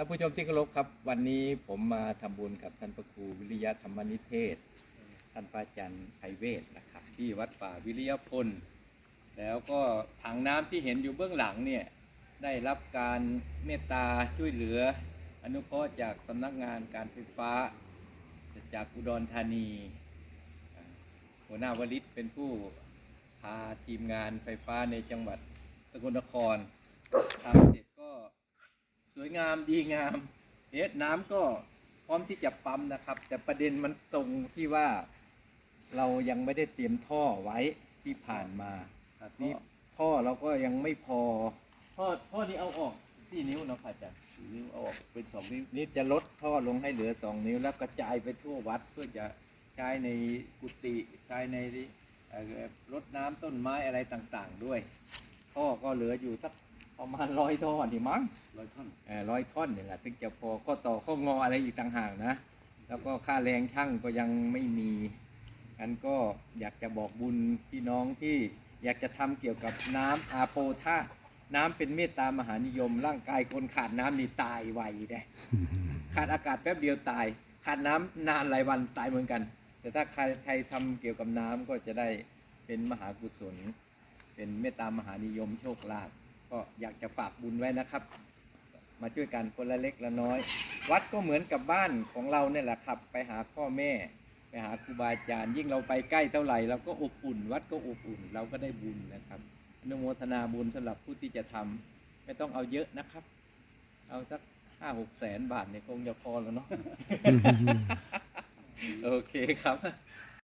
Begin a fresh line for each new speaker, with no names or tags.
ท่านผู้ชมที่เคารพครับ วันนี้ผมมาทำบุญกับท่านพระครูวิริยะธรรมนิเทศ ท่านพระอาจารย์ไพเวศนะครับที่วัดป่าวิริยพล แล้วก็ถังน้ำที่เห็นอยู่เบื้องหลังเนี่ยได้รับการเมตตาช่วยเหลือ อนุเคราะห์จากสำนักงานการไฟฟ้า จากอุดรธานี หัวหน้าวลิตเป็นผู้พาทีมงานไฟฟ้าในจังหวัดสกลนครทำเสร็จก็ วยงามดีงามเอ๊ะน้ำก็พร้อมที่จะปั๊มนะครับ แต่ประเด็นมันตรงที่ว่าเรายังไม่ได้เตรียมท่อไว้ที่ผ่านมานี่ท่อเราก็ยังไม่พอ ท่อท่อนี้เอาออกสี่นิ้วเนาะค่ะอาจารย์
นิ้วเอาออกเป็นสองนิ้ว
นี่จะลดท่อลงให้เหลือสองนิ้ว แล้วกระจายไปทั่ววัดเพื่อจะใช้ในกุฏิใช้ในเอ่อรดน้ำต้นไม้อะไรต่างๆด้วย ท่อก็เหลืออยู่สัก ประมาณร้อยท่อนี่มั้ง
ร้อยท่อน
ร้อยท่อนนี่แหละถึงจะพอข้อต่อข้องออะไรอีกต่างหากนะ แล้วก็ค่าแรงช่างก็ยังไม่มีอันก็อยากจะบอกบุญพี่น้องที่อยากจะทำเกี่ยวกับน้ำอาโปธาตุน้ำเป็นเมตตามหานิยม ร่างกายคนขาดน้ำนี่ตายไวเด้ขาดอากาศแป๊บเดียวตาย ขาดน้ำนานหลายวันตายเหมือนกัน แต่ถ้าใครใครทำเกี่ยวกับน้ำก็จะได้เป็นมหากุศล เป็นเมตตามหานิยมโชคลาภ ก็อยากจะฝากบุญไว้นะครับ มาช่วยกันคนละเล็กละน้อย วัดก็เหมือนกับบ้านของเราเนี่ยแหละครับ ไปหาพ่อแม่ ไปหาครูบาอาจารย์ ยิ่งเราไปใกล้เท่าไหร่เราก็อบอุ่น วัดก็อบอุ่น เราก็ได้บุญนะครับอนุโมทนาบุญสำหรับผู้ที่จะทำไม่ต้องเอาเยอะนะครับ เอาสักห้าหกแสนบาทเนี่ยคงจะพอแล้วเนาะโอเคครับ